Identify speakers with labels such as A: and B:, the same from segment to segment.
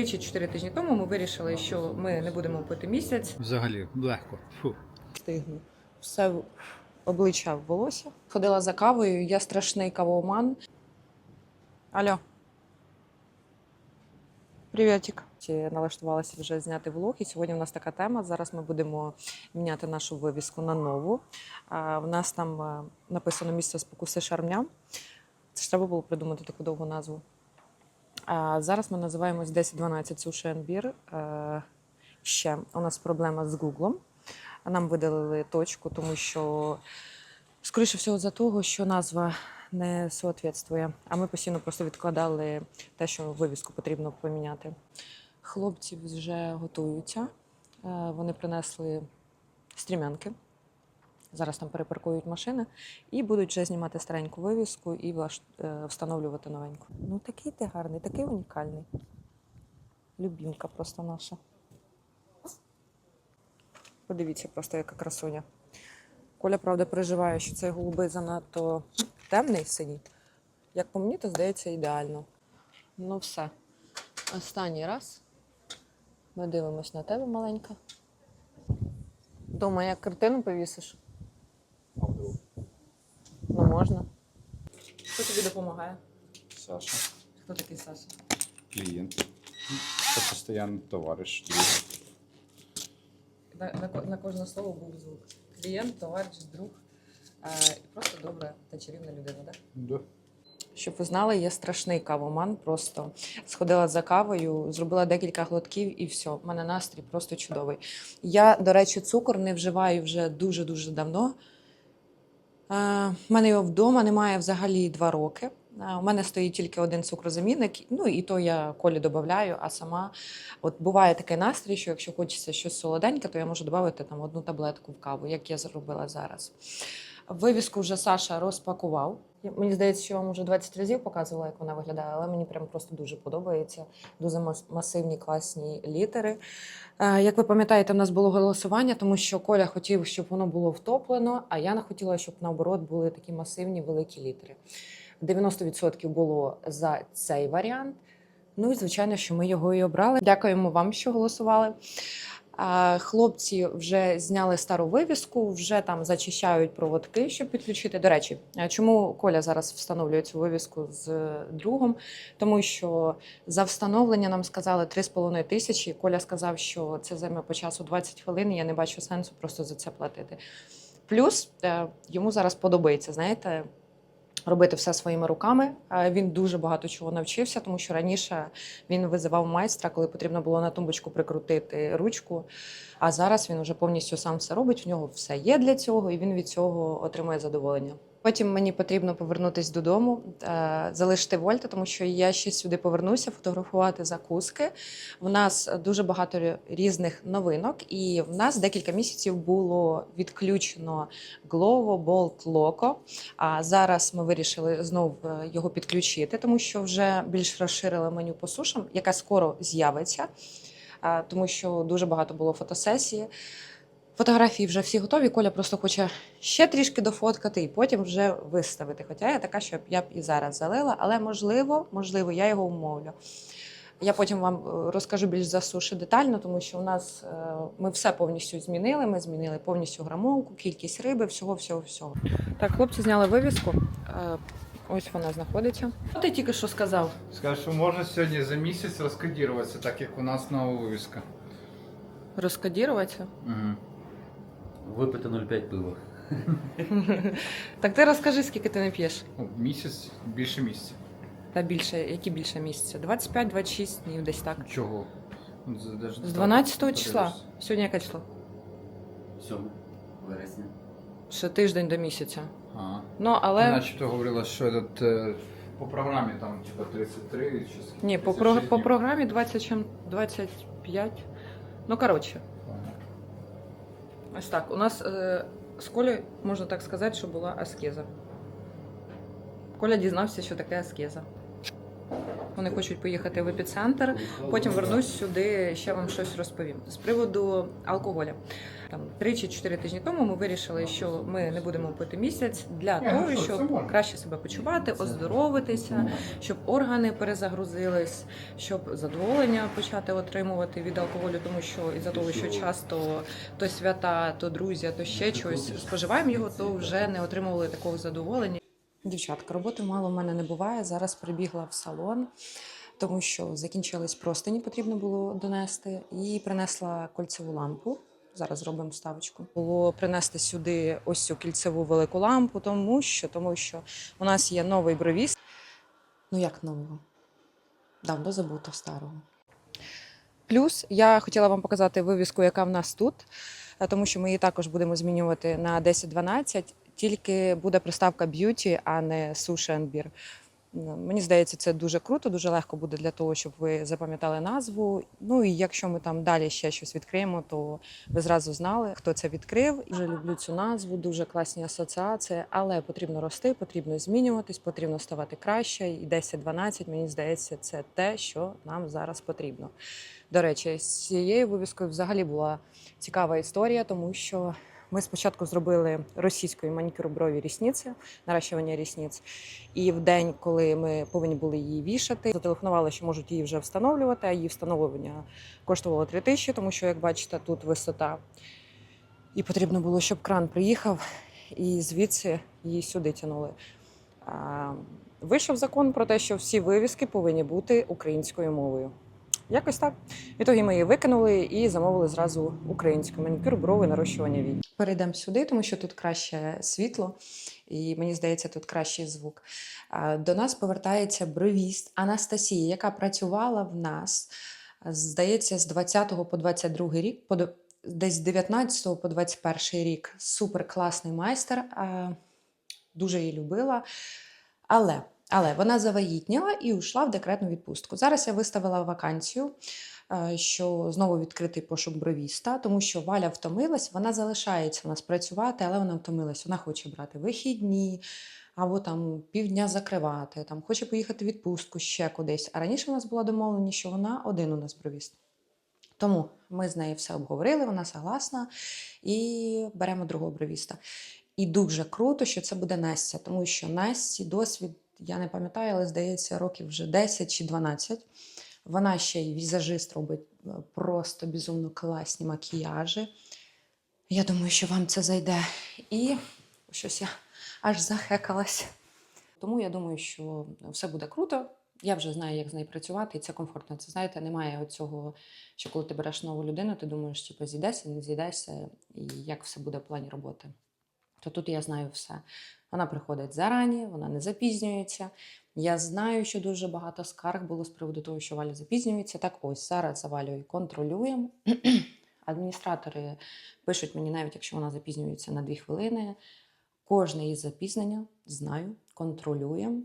A: Три чи чотири тижні тому ми вирішили, що ми не будемо пити місяць.
B: Взагалі легко. Фу.
A: Стигну. Все в- обличчя в волосся. Ходила за кавою, я страшний кавоман. Алло. Привітик. Чи налаштувалася вже зняти влог, і сьогодні в нас така тема. Зараз ми будемо міняти нашу вивіску на нову. А, В нас там е, написано місце спокуси шармня. Це ж треба було придумати таку довгу назву. Зараз ми називаємось 1012 суші and Beer. Е, Ще у нас проблема з Гуглом. Нам видалили точку, тому що, скоріше всього, за того, що назва не соответствує. А ми постійно просто відкладали те, що вивіску потрібно поміняти. Хлопці вже готуються. Е, Вони принесли стрімянки. Зараз там перепаркують машини і будуть вже знімати стареньку вивіску і е, встановлювати новеньку. Ну такий ти гарний, такий унікальний. Любімка просто наша. Подивіться просто, яка красуня. Коля, правда, переживає, що цей голубий занадто темний синій. Як по мені, то здається ідеально. Ну, все. Останній раз. Ми дивимось на тебе маленька. Дома як картину повісиш? Можна. Хто тобі допомагає?
B: Саша,
A: Хто такий Саша?
B: клієнт. Це постійний товариш. друг.
A: На, на, на кожне слово був звук. Клієнт, товариш, друг. Е, просто добра та чарівна людина, так?
B: Да.
A: Щоб ви знали, я страшний кавоман. Просто сходила за кавою, зробила декілька глотків і все. У мене настрій просто чудовий. Я, до речі, цукор не вживаю вже дуже-дуже давно. У мене його вдома немає взагалі два роки. Е, У мене стоїть тільки один цукрозамінник, ну і то я колі додаю, а сама от буває такий настрій, що якщо хочеться щось солоденьке, то я можу додати там одну таблетку в каву, як я зробила зараз. Вивіску вже Саша розпакував. Мені здається, що я вам вже 20 разів показувала, як вона виглядає, але мені прям просто дуже подобається. Дуже масивні класні літери. Е, Як ви пам'ятаєте, в нас було голосування, тому що Коля хотів, щоб воно було втоплено, а я не хотіла, щоб наоборот були такі масивні великі літери. 90% було за цей варіант. Ну і звичайно, що ми його і обрали. Дякуємо вам, що голосували. Хлопці вже зняли стару вивіску, вже там зачищають проводки, щоб підключити. До речі, чому Коля зараз встановлює цю вивіску з другом? Тому що за встановлення нам сказали 3,5 тисячі. Коля сказав, що це займе по часу 20 хвилин. Я не бачу сенсу просто за це платити. Плюс е, йому зараз подобається, знаєте. Робити все своїми руками. Е, Він дуже багато чого навчився, тому що раніше він визивав майстра, коли потрібно було на тумбочку прикрутити ручку. А зараз він вже повністю сам все робить. В нього все є для цього, і він від цього отримує задоволення. Потім мені потрібно повернутися додому, е, залишити вольта, тому що я ще сюди повернуся, фотографувати закуски. В нас дуже багато різних новинок, і в нас декілька місяців було відключено Glovo Bolt Loco. А зараз ми вирішили знов е, його підключити, тому що вже більш розширили меню по сушам, яка скоро з'явиться, тому що дуже багато було фотосесії. Фотографії вже всі готові. Коля просто хоче ще трішки дофоткати і потім вже виставити. Хоча я така, що я б і зараз залила, але можливо, можливо, я його умовлю. Я потім вам е, розкажу більш за суші детально, тому що у нас е, ми все повністю змінили. Ми змінили повністю грамовку, кількість риби, всього, всього, всього. Так, хлопці зняли вивіску. Е, Ось вона знаходиться. Що ти тільки що сказав?
B: Скажу, що можна сьогодні за місяць розкодіруватися, так як у нас нова вивіска.
A: Розкодіруватися?
B: Угу.
C: Випити 0,5 пива.
A: Так ти розкажи, скільки ти не п'єш.
B: Місяць більше місяця.
A: Та більше, які більше місяця? 25-26 днів десь так.
B: Чого? З, даже
A: З 12
B: подивишся.
A: числа. Сьогодні яке число?
C: 7 вересня.
A: Ще тиждень до місяця.
B: Ага.
A: Ну,
B: Але... Начебто говорила, що этот, е, по програмі там типа 33 чи скільки,
A: ні, по,
B: 36
A: по
B: днів.
A: програмі 20 чим 25. Ну, коротше. Ось так. У нас е, з Колі, можна так сказати, що була аскеза. Коля дізнався, що таке аскеза. Вони хочуть поїхати в епіцентр. Потім вернусь сюди, ще вам щось розповім. З приводу алкоголя. Там три чи чотири тижні тому ми вирішили, що ми не будемо пити місяць для
B: ну
A: того,
B: що,
A: щоб краще себе почувати, оздоровитися, щоб органи перезагрузились, щоб задоволення почати отримувати від алкоголю, тому що із-за того, що часто то свята, то друзі, то ще щось споживаємо його, то вже не отримували такого задоволення. Дівчатка, роботи мало в мене не буває. Зараз прибігла в салон, тому що закінчились простині, потрібно було донести, і принесла кольцеву лампу. Зараз зробимо ставочку. Було принести сюди ось цю кільцеву велику лампу, тому що, тому що у нас є новий бровіст. Ну як нового? Давно забуто старого. Плюс я хотіла вам показати вивіску, яка в нас тут, е, тому що ми її також будемо змінювати на 10-12, тільки буде приставка б'юті, а не суші бір. Мені здається, це дуже круто, дуже легко буде для того, щоб ви запам'ятали назву. Ну і якщо ми там далі ще щось відкриємо, то ви зразу знали, хто це відкрив. Дуже люблю цю назву, дуже класні асоціації, але потрібно рости, потрібно змінюватись, потрібно ставати краще. І 10-12, мені здається, це те, що нам зараз потрібно. До речі, з цією вивіскою взагалі була цікава історія, тому що ми спочатку зробили російською манікюр брові рісниці, наращування рісниць. І в день, коли ми повинні були її вішати, зателефонували, що можуть її вже встановлювати. А її встановлення коштувало 3 тисячі, тому що, як бачите, тут висота. І потрібно було, щоб кран приїхав, і звідси її сюди тягнули. Вийшов закон про те, що всі вивіски повинні бути українською мовою. Якось так. Відтоді ми її викинули і замовили зразу українську манікюр, брови, нарощування вій. Перейдемо сюди, тому що тут краще світло, і мені здається, тут кращий звук. До нас повертається бровіст Анастасія, яка працювала в нас, здається, з 20 по 22 рік, десь з 19 по 21 рік. Супер класний майстер. Дуже її любила. Але, але вона завагітніла і ушла в декретну відпустку. Зараз я виставила вакансію, е, що знову відкритий пошук бровіста, тому що Валя втомилась, вона залишається у нас працювати, але вона втомилась. Вона хоче брати вихідні або там півдня закривати, там хоче поїхати в відпустку ще кудись. А раніше у нас була домовленість, що вона один у нас бровіст. Тому ми з нею все обговорили, вона согласна і беремо другого бровіста. І дуже круто, що це буде Настя, тому що Насті досвід, я не пам'ятаю, але здається, років вже 10 чи 12. Вона ще й візажист робить е, просто безумно класні макіяжі. Я думаю, що вам це зайде. І щось я аж захекалась. Тому я думаю, що все буде круто. Я вже знаю, як з нею працювати, і це комфортно. Це знаєте, немає оцього, що коли ти береш нову людину, ти думаєш, типу, зійдешся, не зійдешся, і як все буде в плані роботи то тут я знаю все. Вона приходить зарані, вона не запізнюється. Я знаю, що дуже багато скарг було з приводу того, що Валя запізнюється. Так ось зараз за Валею контролюємо. Адміністратори пишуть мені, навіть якщо вона запізнюється на дві хвилини. Кожне із запізнення знаю, контролюємо.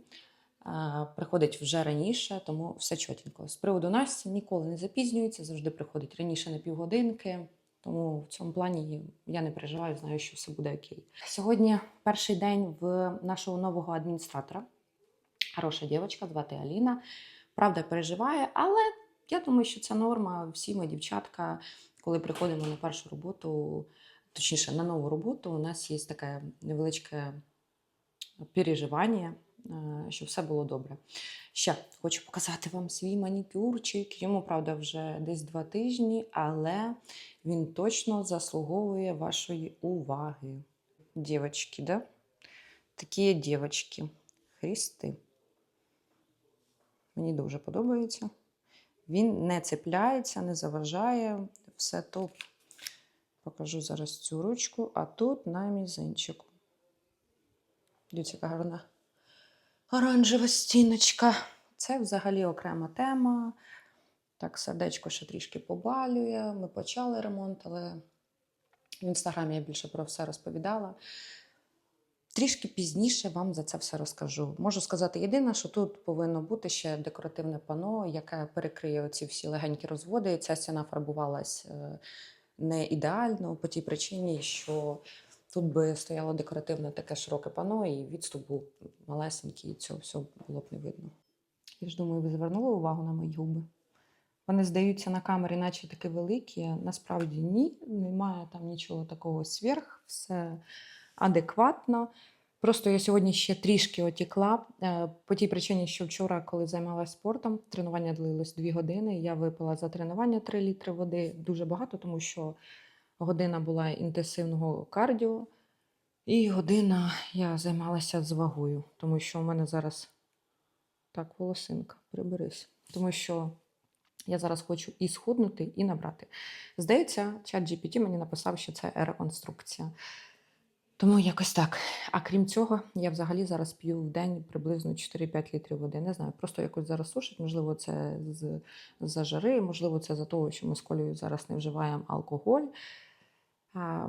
A: Приходить вже раніше, тому все чотенько. З приводу Насті ніколи не запізнюється, завжди приходить раніше на півгодинки. Тому в цьому плані я не переживаю, знаю, що все буде окей. Сьогодні перший день в нашого нового адміністратора. Хороша дівчинка, звати Аліна. Правда, переживає, але я думаю, що це норма. Всі ми, дівчатка, коли приходимо на першу роботу, точніше на нову роботу, у нас є таке невеличке переживання, щоб все було добре. Ще хочу показати вам свій манікюрчик. Йому, правда, вже десь два тижні, але він точно заслуговує вашої уваги. Дівочки, да? Такі дівочки. Хрісти. Мені дуже подобається. Він не цепляється, не заважає. Все топ. Покажу зараз цю ручку, а тут на мізинчику. Дивіться, яка гарна оранжева стіночка. Це взагалі окрема тема. Так, сердечко ще трішки побалює. Ми почали ремонт, але в інстаграмі я більше про все розповідала. Трішки пізніше вам за це все розкажу. Можу сказати єдине, що тут повинно бути ще декоративне пано, яке перекриє оці всі легенькі розводи. Ця стіна фарбувалась е, не ідеально по тій причині, що тут би стояло декоративне таке широке пано, і відступ був малесенький, і цього всього було б не видно. Я ж думаю, ви звернули увагу на мої губи. Вони здаються на камері, наче такі великі. Насправді ні, немає там нічого такого сверх, все адекватно. Просто я сьогодні ще трішки отікла е, по тій причині, що вчора, коли займалася спортом, тренування длилось 2 години. Я випила за тренування 3 літри води дуже багато, тому що година була інтенсивного кардіо, і година я займалася з вагою, тому що у мене зараз так, волосинка, приберись. Тому що я зараз хочу і схуднути, і набрати. Здається, чат GPT мені написав, що це реконструкція. Тому якось так. А крім цього, я взагалі зараз п'ю в день приблизно 4-5 літрів води. Не знаю, просто якось зараз сушить. Можливо, це з за жари, можливо, це за того, що ми з Колею зараз не вживаємо алкоголь. А,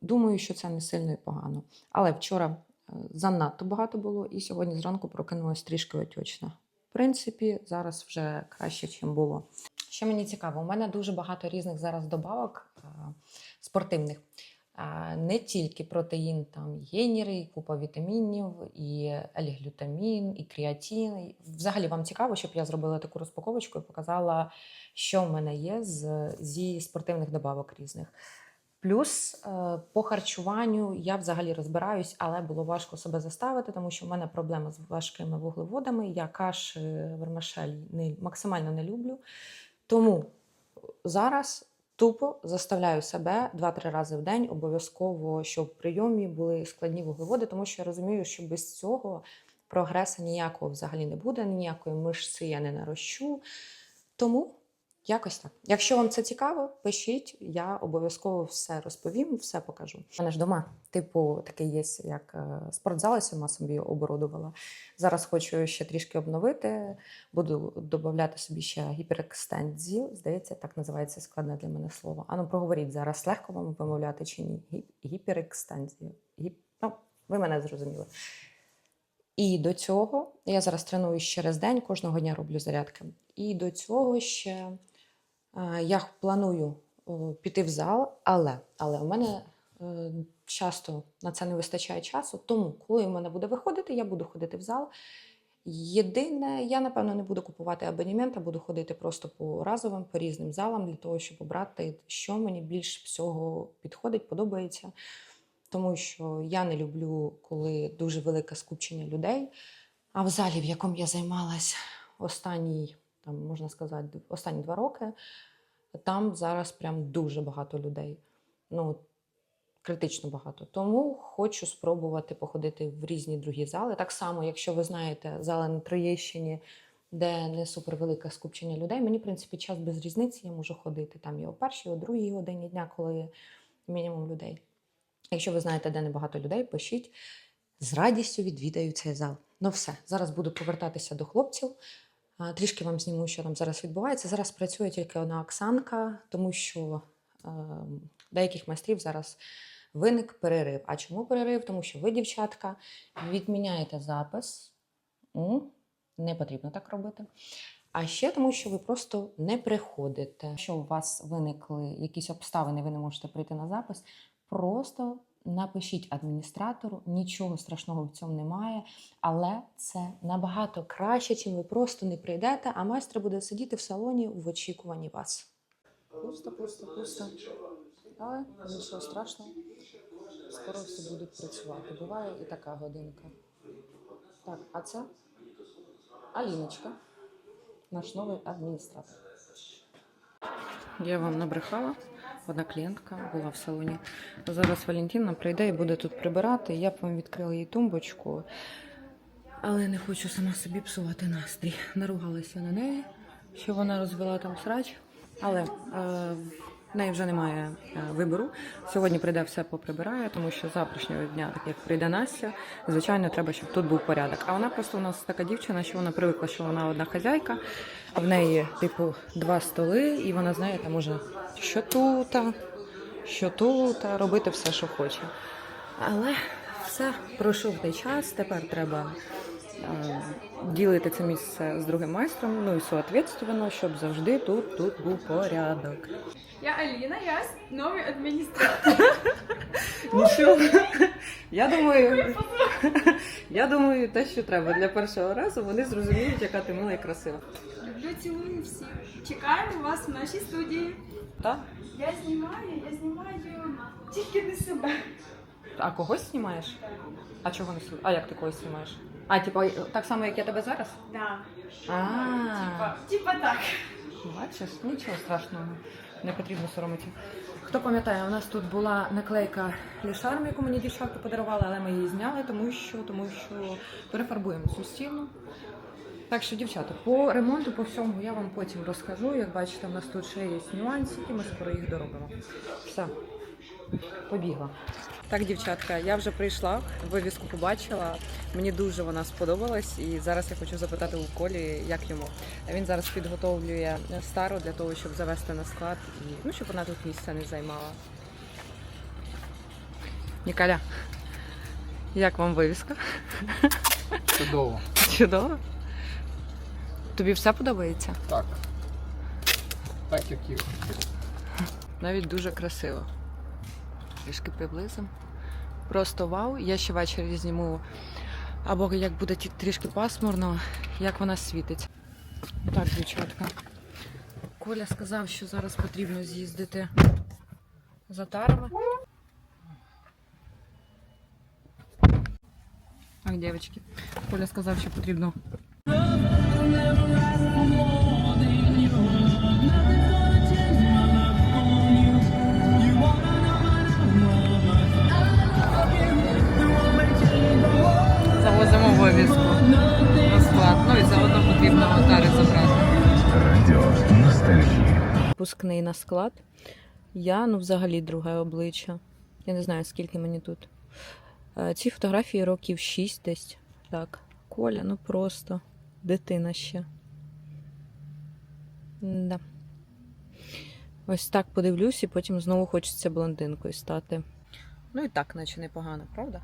A: думаю, що це не сильно і погано. Але вчора е, занадто багато було, і сьогодні зранку прокинулась трішки отечна. В принципі, зараз вже краще, ніж було. Що мені цікаво, у мене дуже багато різних зараз добавок а, спортивних. Не тільки протеїн, там генери, і купа вітамінів, і еліглютамін, і креатин. І Взагалі вам цікаво, щоб я зробила таку розпаковочку і показала, що в мене є з, зі спортивних добавок різних. Плюс е, по харчуванню я взагалі розбираюсь, але було важко себе заставити, тому що в мене проблема з важкими вуглеводами. Я каші вермишель не, максимально не люблю. Тому зараз тупо заставляю себе 2-3 рази в день обов'язково, щоб в прийомі були складні вуглеводи, тому що я розумію, що без цього прогресу ніякого взагалі не буде, ніякої мишці я не нарощу. Тому якось так. Якщо вам це цікаво, пишіть, я обов'язково все розповім, все покажу. У мене ж дома, типу, такий є, як е, спортзал, я сама собі оборудувала. Зараз хочу ще трішки обновити. Буду додати собі ще гіперекстензію. Здається, так називається складне для мене слово. Ану, проговоріть зараз, легко вам вимовляти чи ні? Гі- Гіперекстензію. Гіп... Ну, ви мене зрозуміли. І до цього я зараз треную через день, кожного дня роблю зарядки. І до цього ще я планую е, піти в зал, але, але у мене е, часто на це не вистачає часу. Тому, коли в мене буде виходити, я буду ходити в зал. Єдине, я напевно не буду купувати абонемент, а буду ходити просто по разовим, по різним залам для того, щоб обрати, що мені більш всього підходить, подобається. Тому що я не люблю, коли дуже велике скупчення людей. А в залі, в якому я займалась останні, там можна сказати, останні два роки, там зараз прям дуже багато людей. Ну, критично багато. Тому хочу спробувати походити в різні другі зали. Так само, якщо ви знаєте, зали на Троєщині, де не супервелике скупчення людей, мені, в принципі, час без різниці я можу ходити. Там і о першій, о другій годині дня, коли мінімум людей. Якщо ви знаєте, де небагато людей, пишіть. З радістю відвідаю цей зал. Ну все, зараз буду повертатися до хлопців. Трішки вам зніму, що там зараз відбувається. Зараз працює тільки одна Оксанка, тому що е, деяких майстрів зараз виник перерив. А чому перерив? Тому що ви, дівчатка, відміняєте запис. Не потрібно так робити. А ще тому, що ви просто не приходите. Якщо у вас виникли якісь обставини, ви не можете прийти на запис, просто напишіть адміністратору, нічого страшного в цьому немає, але це набагато краще, чим ви просто не прийдете, а майстер буде сидіти в салоні в очікуванні вас. Пусто, пусто, пусто. Але нічого страшного. Скоро всі будуть працювати. Буває і така годинка. Так, а це Аліночка, наш новий адміністратор. Я вам набрехала. Одна клієнтка була в салоні. Зараз Валентина прийде і буде тут прибирати. Я б вам відкрила її тумбочку, але не хочу сама собі псувати настрій. Наругалася на неї, що вона розвела там срач. Але е, неї вже немає е, вибору. Сьогодні прийде все поприбирає, тому що завтрашнього дня, так як прийде Настя, звичайно, треба, щоб тут був порядок. А вона просто у нас така дівчина, що вона привикла, що вона одна хазяйка, а в неї, типу, два столи, і вона знає, там може що тут, що тут, робити все, що хоче. Але все, пройшов той час, тепер треба ділити це місце з другим майстром, ну і соответственно, щоб завжди тут, тут був порядок.
D: Я Аліна, я новий адміністратор.
A: Нічого. Я думаю, Я думаю, те, що треба для першого разу, вони зрозуміють, яка ти мила і красива.
D: Люблю, цілую всіх. Чекаємо вас в нашій студії.
A: Так?
D: Я знімаю, я знімаю тільки не себе.
A: А когось знімаєш? А чого не знімаєш? А як ти когось знімаєш? А, типу, так само, як я тебе зараз?
D: Да.
A: А,
D: Типа, типа так.
A: бачиш, нічого страшного. Не потрібно соромитися. Хто пам'ятає, у нас тут була наклейка лішарм, яку мені дівчатка подарувала, але ми її зняли, тому що, тому що перефарбуємо цю стіну. Так що, дівчата, по ремонту, по всьому я вам потім розкажу. Як бачите, у нас тут ще є нюансики, ми скоро їх доробимо. Все, побігла. Так, дівчатка, я вже прийшла, вивіску побачила. Мені дуже вона сподобалась, і зараз я хочу запитати у Колі, як йому. Він зараз підготовлює стару для того, щоб завести на склад і ну, щоб вона тут місця не займала. Ніколя, як вам вивіска?
B: Чудово.
A: Чудово. Тобі все подобається?
B: Так. Так як і
A: Навіть дуже красиво. Трішки приблизимо. Просто вау. Я ще ввечері зніму. Або як буде трішки пасмурно, як вона світить. Так, дівчатка. Коля сказав, що зараз потрібно з'їздити за тарами. Так, дівчатки. Коля сказав, що потрібно
E: Ностальгія.
A: Пускний на склад. Я, ну, взагалі, друге обличчя. Я не знаю, скільки мені тут. Е, Ці фотографії років 6 десь. Так. Коля, ну просто дитина ще. Да. Ось так подивлюсь, і потім знову хочеться блондинкою стати. Ну і так, наче непогано, правда?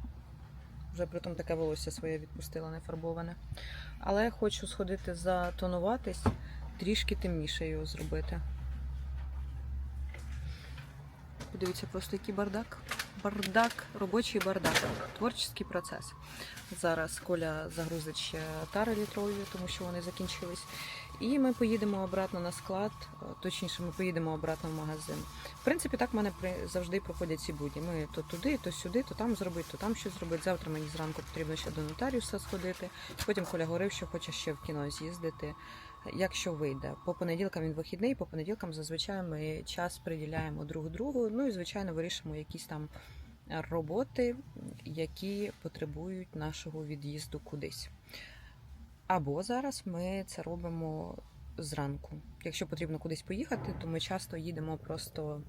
A: Вже притом таке волосся своє відпустила нефарбоване. Але я хочу сходити затонуватись, трішки темніше його зробити. Подивіться, просто який бардак. Бардак, робочий бардак, творчий процес. Зараз Коля загрузить ще тари літрові, тому що вони закінчились. І ми поїдемо обратно на склад, точніше, ми поїдемо обратно в магазин. В принципі, так в мене завжди проходять ці будні. Ми то туди, то сюди, то там зробити, то там щось зробити. Завтра мені зранку потрібно ще до нотаріуса сходити. Потім Коля говорив, що хоче ще в кіно з'їздити. Якщо вийде, по понеділкам він вихідний, по понеділкам зазвичай ми час приділяємо друг другу. Ну і звичайно вирішимо якісь там роботи, які потребують нашого від'їзду кудись. Або зараз ми це робимо зранку. Якщо потрібно кудись поїхати, то ми часто їдемо просто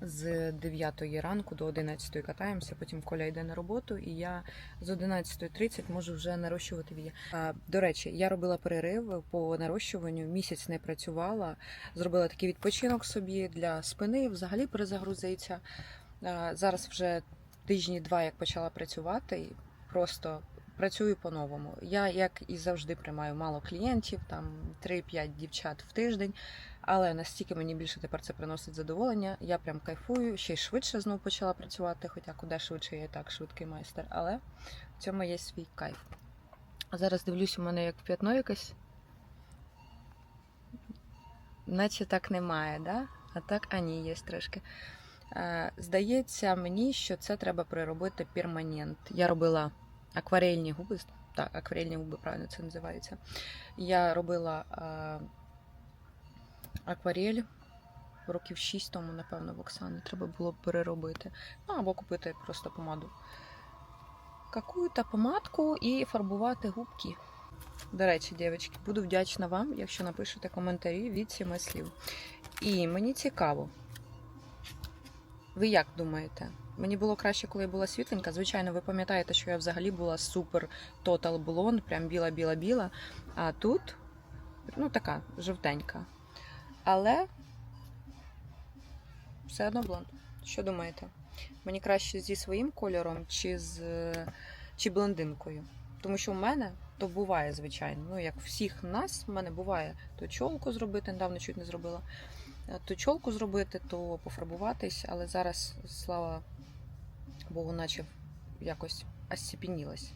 A: з 9 ранку до 11 катаємося, потім Коля йде на роботу, і я з 11.30 можу вже нарощувати вії. До речі, я робила перерив по нарощуванню, місяць не працювала, зробила такий відпочинок собі для спини, взагалі перезагрузиться. Зараз вже тижні два, як почала працювати, і просто працюю по-новому. Я, як і завжди, приймаю мало клієнтів, там 3-5 дівчат в тиждень. Але настільки мені більше тепер це приносить задоволення. Я прям кайфую, ще й швидше знову почала працювати, хоча куди швидше я і так швидкий майстер. Але в цьому є свій кайф. Зараз дивлюсь, у мене як п'ятно якесь. Наче так немає, да? А так, а ні, є трошки. Е, Здається мені, що це треба приробити перманент. Я робила акварельні губи. Так, акварельні губи, правильно це називається. Я робила е, акварель років 6 тому, напевно, в Оксани. Треба було б переробити. Ну, або купити просто помаду. Какую-то помадку і фарбувати губки. До речі, дівчатки, буду вдячна вам, якщо напишете коментарі від сіми слів. І мені цікаво. Ви як думаєте? Мені було краще, коли я була світленька. Звичайно, ви пам'ятаєте, що я взагалі була супер тотал блонд, прям біла-біла-біла. А тут, ну, така жовтенька. Але все одно блонд. Що думаєте? Мені краще зі своїм кольором чи з чи блондинкою? Тому що в мене то буває, звичайно. Ну, як всіх нас, в мене буває то чолку зробити, недавно чуть не зробила. Е, То чолку зробити, то пофарбуватись, але зараз, слава Богу, наче якось осіпінілась.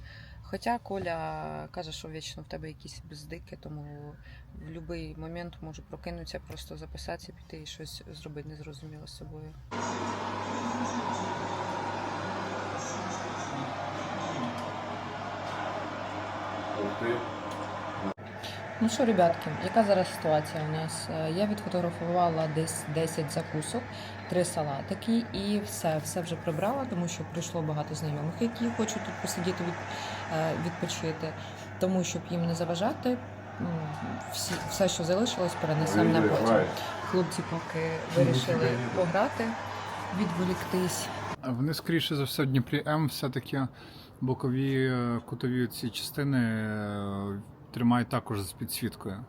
A: Хоча Коля каже, що вічно в тебе якісь бездики, тому в будь-який момент можу прокинутися, просто записатися, піти і щось зробити незрозуміло з собою. Ну що, ребятки, яка зараз ситуація у нас? Е, Я відфотографувала десь 10 закусок, три салатики і все, все вже прибрала, тому що прийшло багато знайомих, які хочуть тут посидіти від, е, відпочити. Тому щоб їм не заважати, всі, все, що залишилось, перенесемо на потім. Хлопці поки вирішили пограти, відволіктись.
B: Вони, скоріше за все, в Дніпрі М все-таки бокові е, кутові ці частини тримають також з підсвіткою.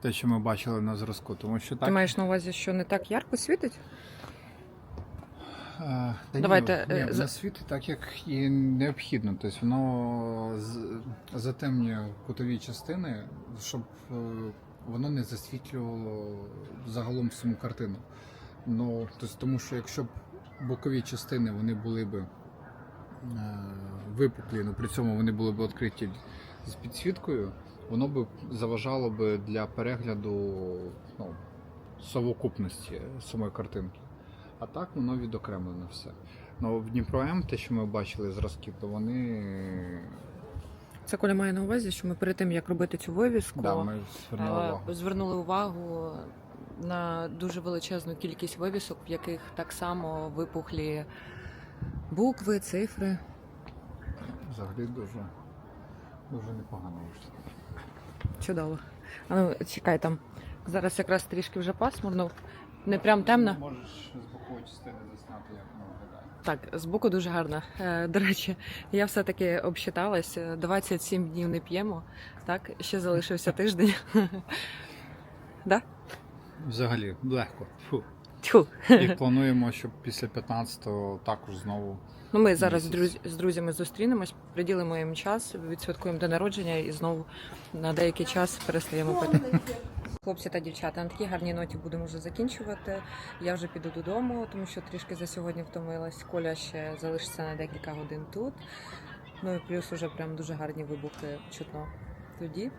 B: Те, що ми бачили на зразку. Тому що так.
A: Ти маєш на увазі, що не так ярко світить?
B: Е, та
A: Давайте,
B: ні,
A: е,
B: ні,
A: за-
B: на світ так, як і необхідно. Тобто воно затемнює кутові частини, щоб е, воно не засвітлювало загалом всю картину. Ну, тобто, тому що якщо б бокові частини вони були б випуклі, але при цьому вони були б відкриті з підсвіткою, воно б заважало б для перегляду ну, совокупності самої картинки. А так воно відокремлене все. Ну в Дніпро М, те, що ми бачили зразки, то вони
A: Це Коля має на увазі, що ми перед тим, як робити цю вивіску,
B: да, ми звернули
A: е,
B: увагу.
A: звернули увагу на дуже величезну кількість вивісок, в яких так само випухлі букви, цифри.
B: Взагалі дуже, дуже непогано вийшло.
A: Чудово. А ну, чекай там. Зараз якраз трішки вже пасмурно. Не прям темно.
B: Можеш з бокової частини засняти, як воно виглядає.
A: Так, збоку дуже гарно. Е, До речі, я все-таки обсчиталась. е, 27 днів не п'ємо. Так, ще залишився тиждень. Да?
B: Взагалі, легко. Фу.
A: Тьху.
B: І плануємо, щоб після 15-го також знову.
A: Ну, ми зараз з, друз... з друзями зустрінемось, приділимо їм час, відсвяткуємо день народження і знову на деякий час перестаємо пити. Хлопці та дівчата, на такій гарній ноті будемо вже закінчувати. Я вже піду додому, тому що трішки за сьогодні втомилась. Коля ще залишиться на декілька годин тут. Ну і плюс уже прям дуже гарні вибухи чутно. Тоді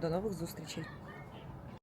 A: до нових зустрічей.